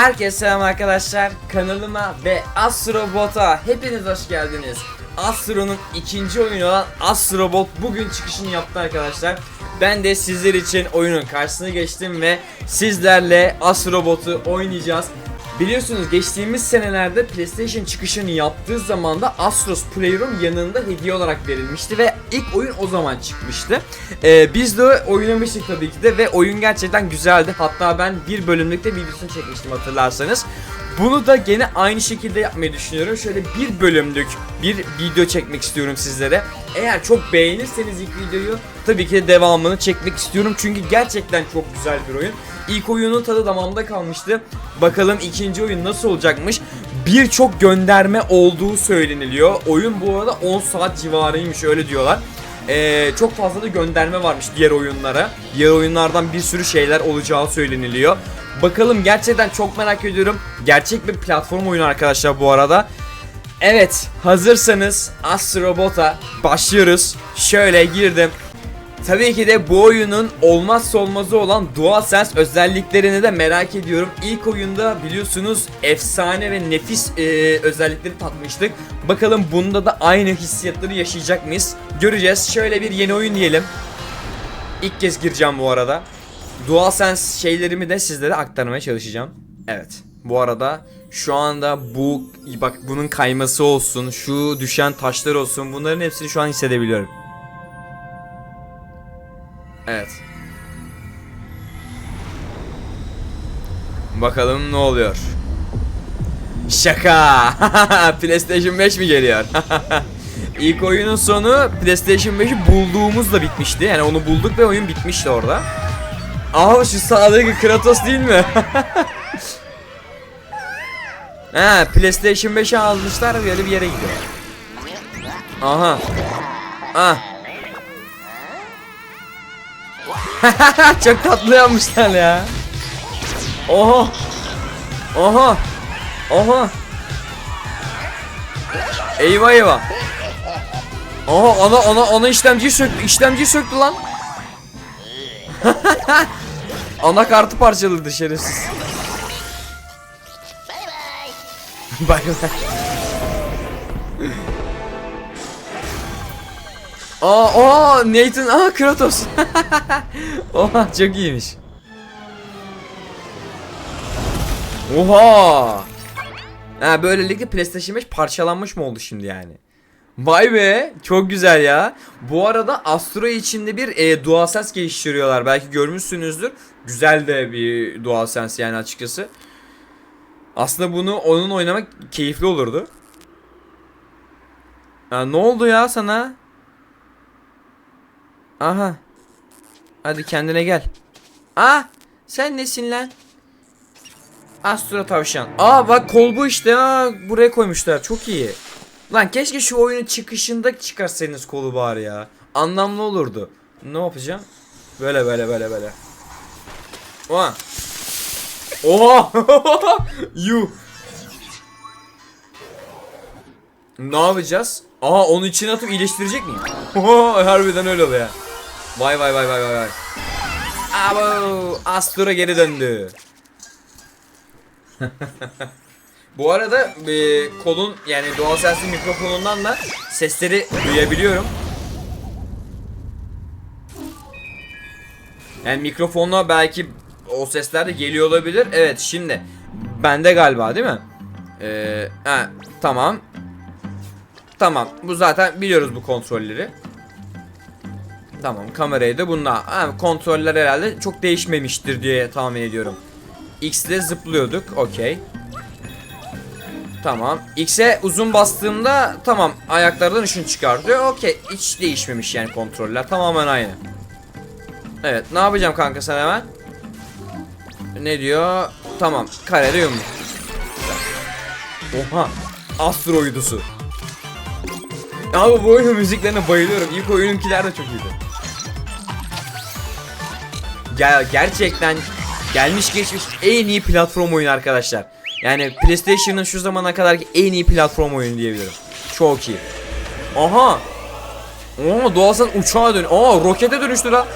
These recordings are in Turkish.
Herkese selam arkadaşlar. Kanalıma ve Astrobot'a hepiniz hoş geldiniz. Astro'nun ikinci oyunu olan Astrobot bugün çıkışını yaptı arkadaşlar. Ben de sizler için oyunun karşısına geçtim ve sizlerle Astrobot'u oynayacağız. Biliyorsunuz geçtiğimiz senelerde PlayStation çıkışını yaptığı zaman da Astros Playroom yanında hediye olarak verilmişti ve ilk oyun o zaman çıkmıştı. Ee, biz de oynamıştık tabii ki de ve oyun gerçekten güzeldi. Hatta ben bir bölümlükte videosunu çekmiştim hatırlarsanız. Bunu da gene aynı şekilde yapmayı düşünüyorum. Şöyle bir bölümlük bir video çekmek istiyorum sizlere. Eğer çok beğenirseniz ilk videoyu tabii ki de devamını çekmek istiyorum. Çünkü gerçekten çok güzel bir oyun. İlk oyunun tadı damağımda kalmıştı. Bakalım ikinci oyun nasıl olacakmış. Birçok gönderme olduğu söyleniliyor. Oyun bu arada 10 saat civarıymış öyle diyorlar. Ee, çok fazla da gönderme varmış diğer oyunlara. Diğer oyunlardan bir sürü şeyler olacağı söyleniliyor. Bakalım gerçekten çok merak ediyorum. Gerçek bir platform oyunu arkadaşlar bu arada. Evet hazırsanız Astrobot'a başlıyoruz. Şöyle girdim. Tabii ki de bu oyunun olmazsa olmazı olan DualSense özelliklerini de merak ediyorum. İlk oyunda biliyorsunuz efsane ve nefis e, özellikleri tatmıştık. Bakalım bunda da aynı hissiyatları yaşayacak mıyız? Göreceğiz. Şöyle bir yeni oyun diyelim. İlk kez gireceğim bu arada. DualSense şeylerimi de sizlere aktarmaya çalışacağım. Evet. Bu arada şu anda bu bak bunun kayması olsun, şu düşen taşlar olsun bunların hepsini şu an hissedebiliyorum. Evet. Bakalım ne oluyor. Şaka. PlayStation 5 mi geliyor? İlk oyunun sonu PlayStation 5'i bulduğumuzla bitmişti. Yani onu bulduk ve oyun bitmişti orada. Aa şu sağdaki Kratos değil mi? He PlayStation 5'i almışlar böyle bir yere gidiyor. Aha. Ah. Çok tatlı yapmışlar ya. Oha. Oha. Oha. Eyvah eyvah. Oha ana ana ana işlemciyi söktü. İşlemciyi söktü lan. ana kartı parçaladı şerefsiz. Bay bay. Aa, aa Nathan, aa Kratos. Oha çok iyiymiş. Oha. Ha böylelikle PlayStation 5 parçalanmış mı oldu şimdi yani? Vay be çok güzel ya. Bu arada Astro içinde bir e, DualSense geliştiriyorlar. Belki görmüşsünüzdür. Güzel de bir DualSense yani açıkçası. Aslında bunu onun oynamak keyifli olurdu. Ha, ne oldu ya sana? Aha. Hadi kendine gel. Ah sen nesin lan? Astro tavşan. Aa bak kol bu işte ha buraya koymuşlar çok iyi. Lan keşke şu oyunun çıkışında çıkarsaydınız kolu bari ya. Anlamlı olurdu. Ne yapacağım? Böyle böyle böyle böyle. Oha. Oha. Yuh. Ne yapacağız? Aha onu içine atıp iyileştirecek miyim? Oha harbiden öyle oluyor. Vay vay vay vay vay vay. Abo Astura geri döndü. Bu arada e, kolun yani doğal sesli mikrofonundan da sesleri duyabiliyorum. Yani mikrofonla belki o sesler de geliyor olabilir. Evet şimdi bende galiba değil mi? Ee, ha, tamam. Tamam. Bu zaten biliyoruz bu kontrolleri. Tamam kamerayı da bununla. Ha, kontroller herhalde çok değişmemiştir diye tahmin ediyorum. X ile zıplıyorduk. Okey. Tamam. X'e uzun bastığımda tamam ayaklardan ışın çıkartıyor. Okey. Hiç değişmemiş yani kontroller. Tamamen aynı. Evet. Ne yapacağım kanka sen hemen? Ne diyor? Tamam. Karede yumruk. Oha. Astro uydusu. Abi bu oyunun müziklerine bayılıyorum. İlk oyununkiler de çok iyiydi. Gel gerçekten gelmiş geçmiş en iyi platform oyunu arkadaşlar. Yani PlayStation'ın şu zamana kadarki en iyi platform oyunu diyebilirim. Çok iyi. Aha. Oo doğalsan uçağa dön. Aa rokete dönüştü la.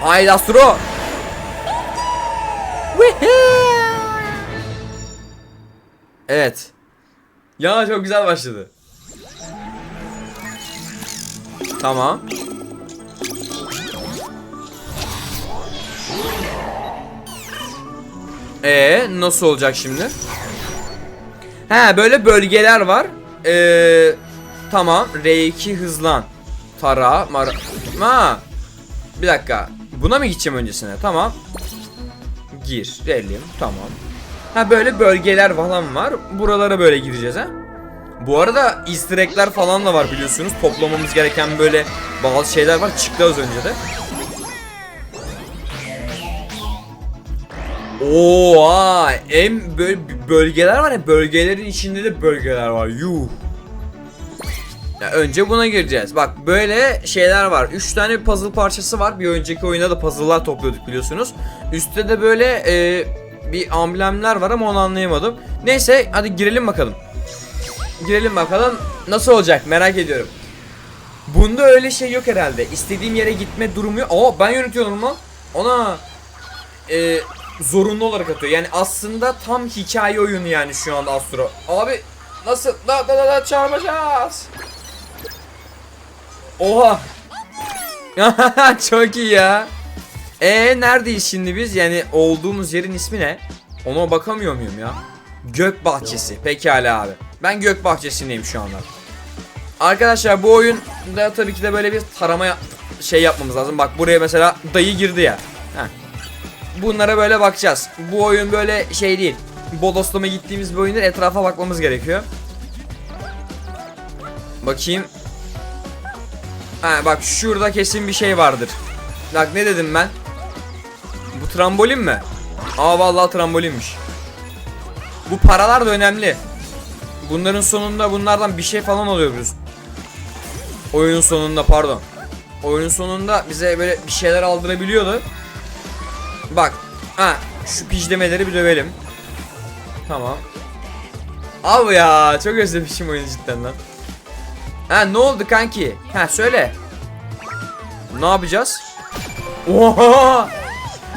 Haydi Astro. Evet. Ya çok güzel başladı. Tamam. Ee nasıl olacak şimdi? He böyle bölgeler var. Ee, tamam. R2 hızlan. Tara, mara. Ha. Bir dakika. Buna mı gideceğim öncesine? Tamam. Gir. Relim. Tamam. Ha böyle bölgeler falan var. Buralara böyle gideceğiz ha. Bu arada easter egg'ler falan da var biliyorsunuz. Toplamamız gereken böyle bazı şeyler var. Çıktı az önce de. Oha, en böyle bölgeler var ya bölgelerin içinde de bölgeler var. Yuh. Ya önce buna gireceğiz. Bak böyle şeyler var. 3 tane puzzle parçası var. Bir önceki oyunda da puzzle'lar topluyorduk biliyorsunuz. Üstte de böyle e, bir amblemler var ama onu anlayamadım. Neyse hadi girelim bakalım. Girelim bakalım nasıl olacak merak ediyorum. Bunda öyle şey yok herhalde. İstediğim yere gitme durumu yok. Aa ben yönetiyorum lan. Ona e, zorunlu olarak atıyor. Yani aslında tam hikaye oyunu yani şu anda Astro. Abi nasıl da da da, da çarpacağız. Oha. Çok iyi ya. E neredeyiz şimdi biz? Yani olduğumuz yerin ismi ne? Ona bakamıyor muyum ya? Gök bahçesi. Pekala abi. Ben gök bahçesindeyim şu anda. Arkadaşlar bu oyunda tabii ki de böyle bir tarama şey yapmamız lazım. Bak buraya mesela dayı girdi ya. Bunlara böyle bakacağız. Bu oyun böyle şey değil. Bodoslama gittiğimiz bir oyundur. Etrafa bakmamız gerekiyor. Bakayım. Ha bak şurada kesin bir şey vardır. Bak ne dedim ben? Bu trambolin mi? Aa vallahi trambolinmiş. Bu paralar da önemli. Bunların sonunda bunlardan bir şey falan alıyoruz. Oyunun sonunda pardon. Oyunun sonunda bize böyle bir şeyler aldırabiliyordu. Bak. Ha şu pijlemeleri bir dövelim. Tamam. Abi ya çok özlemişim oyunu cidden lan. Ha ne oldu kanki? Ha söyle. Ne yapacağız? Oha!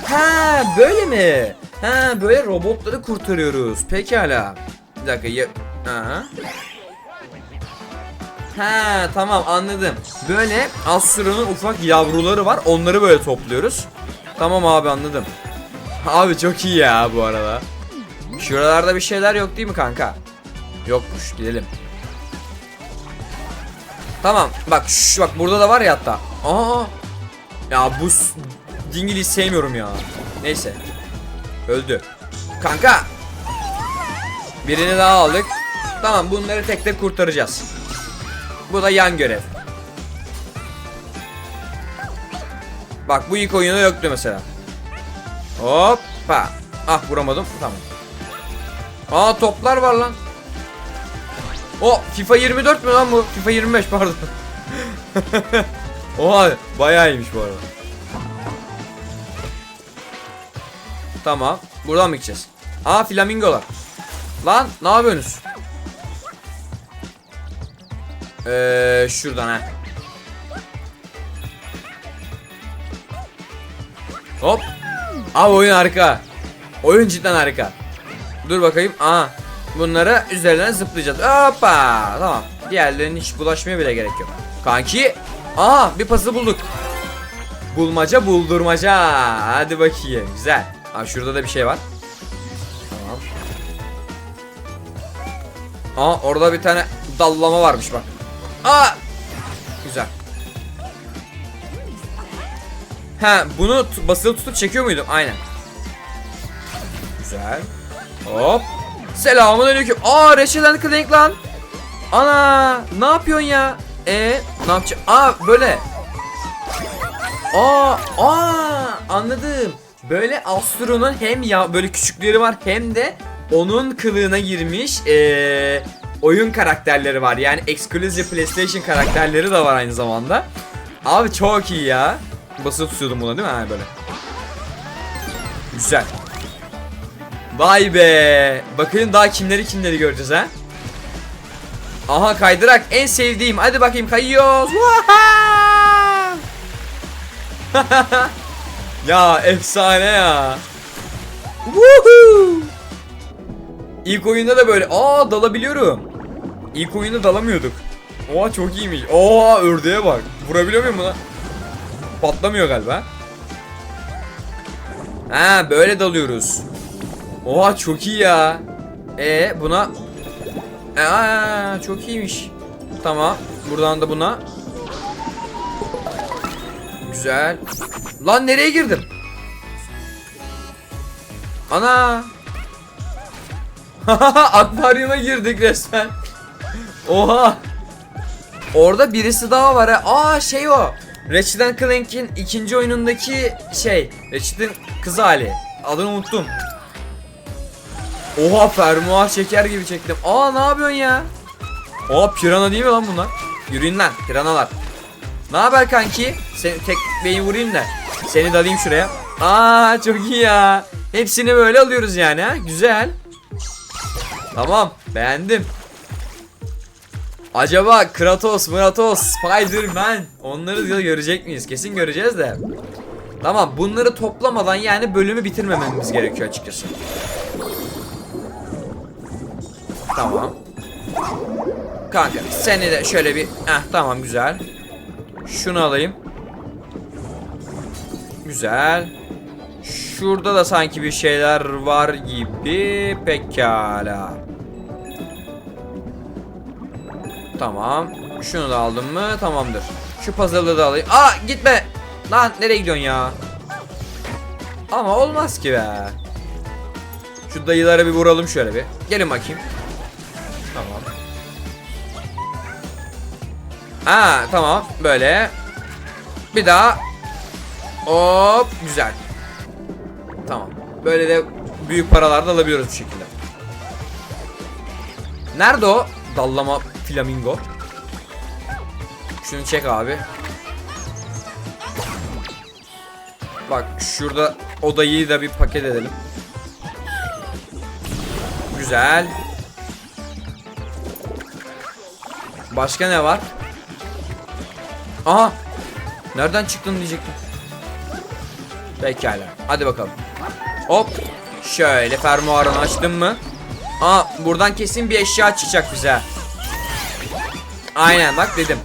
Ha böyle mi? Ha böyle robotları kurtarıyoruz. Pekala. Bir dakika ya... Aha. Ha tamam anladım. Böyle Astro'nun ufak yavruları var. Onları böyle topluyoruz. Tamam abi anladım. Abi çok iyi ya bu arada. Şuralarda bir şeyler yok değil mi kanka? Yokmuş gidelim. Tamam bak şş, bak burada da var ya hatta. Aa. Ya bu dingili sevmiyorum ya. Neyse. Öldü. Kanka. Birini daha aldık. Tamam bunları tek tek kurtaracağız. Bu da yan görev. Bak bu ilk oyunda yoktu mesela. Hoppa. Ah vuramadım. Tamam. Aa toplar var lan. O FIFA 24 mü lan bu? FIFA 25 pardon. Oha bayağı iyiymiş bu arada. Tamam. Buradan mı gideceğiz? Aa flamingolar. Lan ne yapıyorsunuz? Eee şuradan ha. Hop. Abi oyun harika. Oyun cidden harika. Dur bakayım. Aa. Bunları üzerinden zıplayacağız. Hoppa. Tamam. Diğerlerinin hiç bulaşmaya bile gerek yok. Kanki. Aa bir puzzle bulduk. Bulmaca buldurmaca. Hadi bakayım. Güzel. Abi şurada da bir şey var. Tamam. Aa orada bir tane dallama varmış bak. Aa. Ha bunu basılı tutup çekiyor muydum? Aynen. Güzel. Hop. Selamun aleyküm. Aa Ratchet Clank lan. Ana ne yapıyorsun ya? E ne yapacağım? Aa böyle. Aa aa anladım. Böyle Astro'nun hem ya böyle küçükleri var hem de onun kılığına girmiş eee oyun karakterleri var. Yani exclusive PlayStation karakterleri de var aynı zamanda. Abi çok iyi ya. Basılı tutuyordum buna değil mi? Ha böyle. Güzel. Vay be. Bakın daha kimleri kimleri göreceğiz ha. Aha kaydırak en sevdiğim. Hadi bakayım kayıyoruz. Ya efsane ya. Woohoo! İlk oyunda da böyle aa dalabiliyorum. İlk oyunda dalamıyorduk. Oha çok iyiymiş. Oha ördeğe bak. Vurabiliyor muyum buna? Patlamıyor galiba. Ha böyle dalıyoruz. Oha çok iyi ya. E buna Aa çok iyiymiş. Tamam. Buradan da buna. Güzel. Lan nereye girdim? Ana. Akvaryuma girdik resmen. Oha. Orada birisi daha var ha. Aa şey o. Ratchet Clank'in ikinci oyunundaki şey. Ratchet'in kız hali. Adını unuttum. Oha fermuar şeker gibi çektim. Aa ne yapıyorsun ya? Oha pirana değil mi lan bunlar? Yürüyün lan piranalar. Ne haber kanki? Seni tek beyin vurayım da. Seni dalayım şuraya. Aa çok iyi ya. Hepsini böyle alıyoruz yani ha. Güzel. Tamam beğendim. Acaba Kratos, Kratos, Spider-Man onları da görecek miyiz? Kesin göreceğiz de. Tamam bunları toplamadan yani bölümü bitirmememiz gerekiyor açıkçası. Tamam. Kanka seni de şöyle bir... Heh tamam güzel. Şunu alayım. Güzel. Şurada da sanki bir şeyler var gibi. Pekala. Tamam. Şunu da aldım mı? Tamamdır. Şu puzzle'ı da alayım. Aa gitme. Lan nereye gidiyorsun ya? Ama olmaz ki be. Şu dayılara bir vuralım şöyle bir. Gelin bakayım. Tamam. Aa tamam böyle. Bir daha. Hop güzel. Tamam. Böyle de büyük paralar da alabiliyoruz bu şekilde. Nerede o? Dallama flamingo. Şunu çek abi. Bak şurada odayı da bir paket edelim. Güzel. Başka ne var? Aha. Nereden çıktın diyecektim. Pekala. Hadi bakalım. Hop. Şöyle fermuarını açtım mı? Aa buradan kesin bir eşya çıkacak bize. Aynen bak dedim.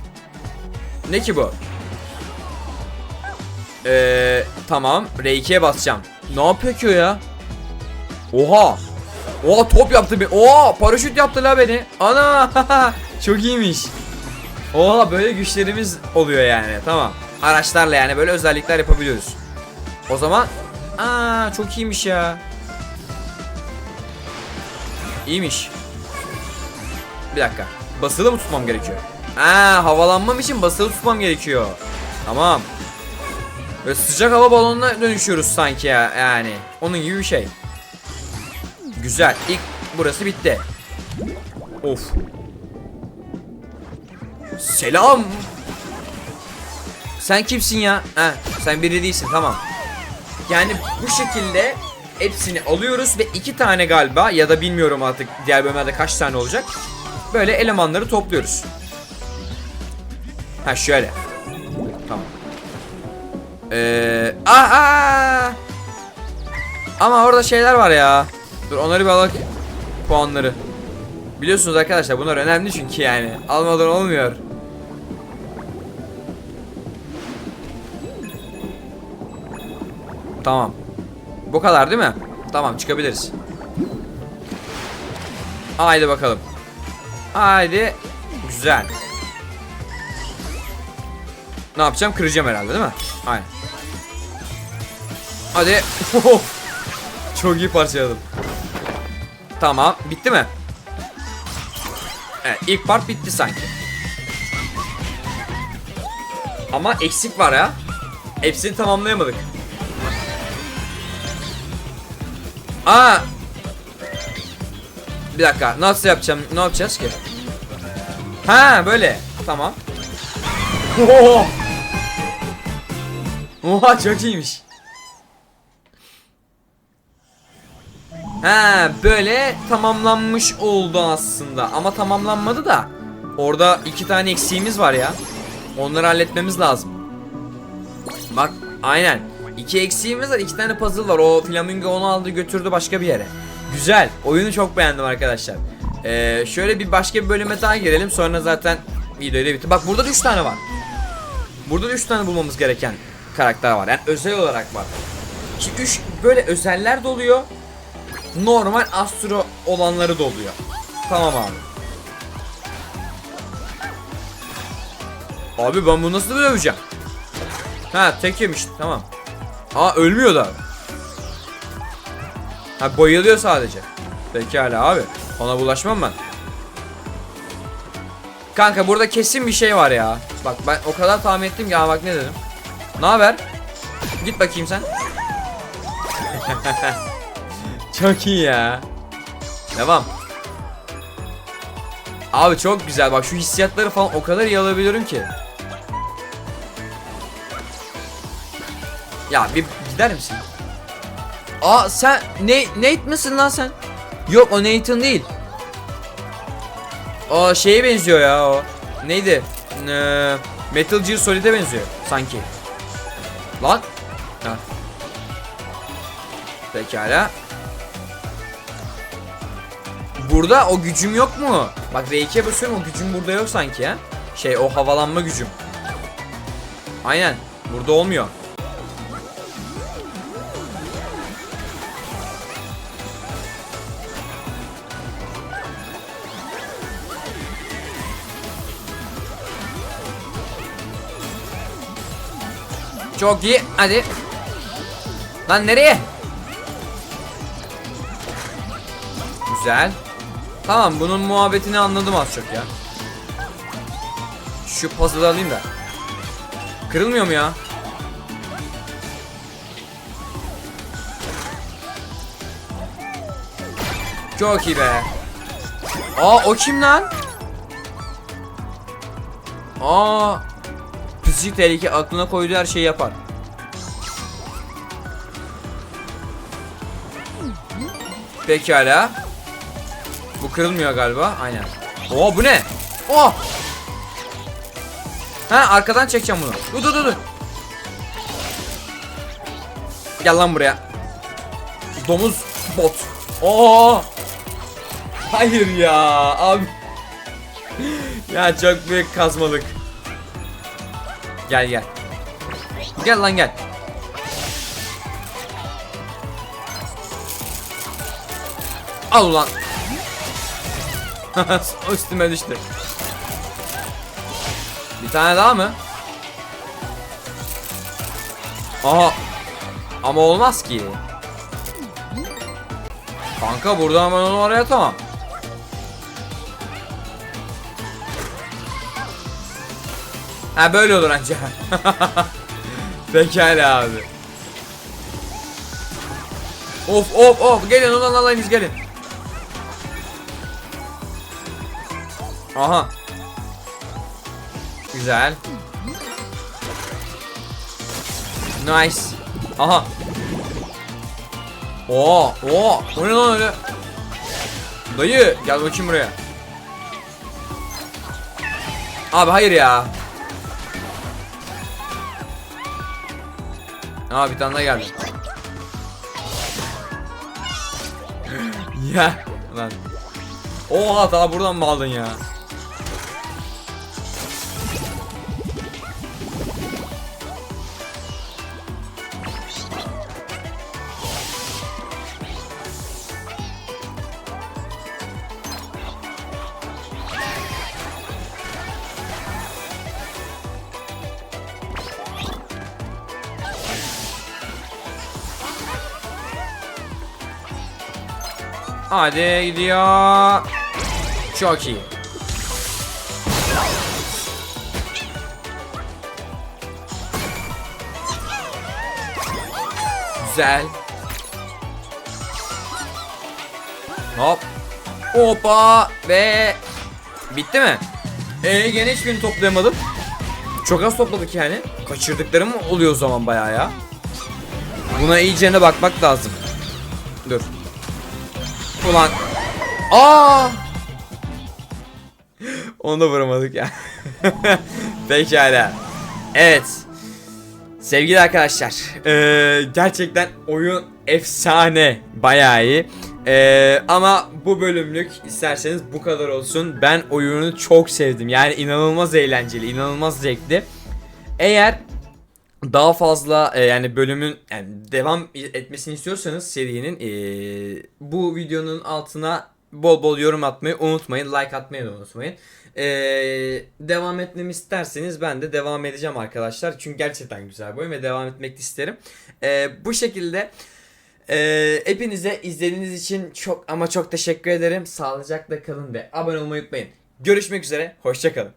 Ne ki bu? Ee, tamam. R2'ye basacağım. Ne yapıyor ki o ya? Oha. Oha top yaptı bir. Oha paraşüt yaptı la beni. Ana çok iyiymiş. Oha böyle güçlerimiz oluyor yani. Tamam. Araçlarla yani böyle özellikler yapabiliyoruz. O zaman aa çok iyiymiş ya. İyiymiş. Bir dakika. Basılı mı tutmam gerekiyor? Aa havalanmam için basılı tutmam gerekiyor. Tamam. Böyle sıcak hava balonuna dönüşüyoruz sanki ya yani. Onun gibi bir şey. Güzel. İlk burası bitti. Of. Selam. Sen kimsin ya? Ha, sen biri değilsin tamam. Yani bu şekilde hepsini alıyoruz ve iki tane galiba ya da bilmiyorum artık diğer bölümlerde kaç tane olacak. Böyle elemanları topluyoruz. Ha şöyle. Tamam. Ee, aa, aa! Ama orada şeyler var ya. Dur onları bir alak. Puanları. Biliyorsunuz arkadaşlar bunlar önemli çünkü yani. Almadan olmuyor. Tamam. Bu kadar değil mi? Tamam çıkabiliriz. Haydi bakalım. Haydi. Güzel. Ne yapacağım? Kıracağım herhalde değil mi? Aynen. Hadi. Çok iyi parçaladım. Tamam. Bitti mi? Evet. ilk part bitti sanki. Ama eksik var ya. Hepsini tamamlayamadık. Aa. Bir dakika. Nasıl yapacağım? Ne yapacağız ki? Ha böyle. Tamam. Oha. Oha çok iyiymiş. Ha böyle tamamlanmış oldu aslında ama tamamlanmadı da orada iki tane eksiğimiz var ya. Onları halletmemiz lazım. Bak aynen. İki eksiğimiz var. iki tane puzzle var. O flamingo onu aldı götürdü başka bir yere. Güzel. Oyunu çok beğendim arkadaşlar. Ee, şöyle bir başka bir bölüme daha girelim. Sonra zaten videoyu da bitti. Bak burada da 3 tane var. Burada da 3 tane bulmamız gereken karakter var. Yani özel olarak var. Ki 3 böyle özeller de oluyor. Normal astro olanları da oluyor. Tamam abi. Abi ben bunu nasıl döveceğim? Ha tek yemiş tamam. Aa ölmüyor da. Ha bayılıyor sadece. Pekala abi. Ona bulaşmam ben. Kanka burada kesin bir şey var ya. Bak ben o kadar tahmin ettim ya bak ne dedim. Ne haber? Git bakayım sen. çok iyi ya. Devam. Abi çok güzel bak şu hissiyatları falan o kadar iyi alabiliyorum ki. Ya bir gider misin? Aa sen ne Nate misin lan sen? Yok o Nathan değil. O şeye benziyor ya o. Neydi? Ee, Metal Gear Solid'e benziyor sanki. Lan. Ha. Pekala. Burada o gücüm yok mu? Bak R2'ye basıyorum o gücüm burada yok sanki ha. Şey o havalanma gücüm. Aynen. Burada olmuyor. Çok iyi. Hadi. Lan nereye? Güzel. Tamam bunun muhabbetini anladım az çok ya. Şu puzzle'ı alayım da. Kırılmıyor mu ya? Çok iyi be. Aa o kim lan? Aa Psikolojik tehlike aklına koyduğu her şeyi yapar. Pekala. Bu kırılmıyor galiba. Aynen. Oo bu ne? Oh! Ha arkadan çekeceğim bunu. Dur dur dur dur. Gel lan buraya. Domuz bot. Oo! Hayır ya abi. ya çok büyük kazmalık. Gel gel. Gel lan gel. Al ulan. Üstüme düştü. Bir tane daha mı? Aha. Ama olmaz ki. Kanka buradan ben onu oraya atamam. Ha böyle olur anca. Pekala abi. Of of of gelin ulan alayınız gelin. Aha. Güzel. Nice. Aha. Oo, oo. O ne lan öyle? Dayı gel bakayım buraya. Abi hayır ya. Aa bir tane daha geldi. ya lan. Oha daha buradan mı aldın ya? Hadi gidiyor. Çok iyi. Güzel. Hop. Hoppa ve bitti mi? Ee gene hiçbirini toplayamadım. Çok az topladık yani. Kaçırdıklarım oluyor o zaman bayağı ya. Buna iyicene bakmak lazım. Dur. Ulan. Aa! Onu da vuramadık ya. Pekala. Evet. Sevgili arkadaşlar, eee, gerçekten oyun efsane, bayağı iyi. Eee, ama bu bölümlük isterseniz bu kadar olsun. Ben oyunu çok sevdim. Yani inanılmaz eğlenceli, inanılmaz zevkli. Eğer daha fazla e, yani bölümün yani devam etmesini istiyorsanız serinin e, bu videonun altına bol bol yorum atmayı unutmayın. Like atmayı da unutmayın. E, devam etmemi isterseniz ben de devam edeceğim arkadaşlar. Çünkü gerçekten güzel bir oyun ve devam etmek isterim. E, bu şekilde e, hepinize izlediğiniz için çok ama çok teşekkür ederim. Sağlıcakla kalın ve abone olmayı unutmayın. Görüşmek üzere. Hoşçakalın.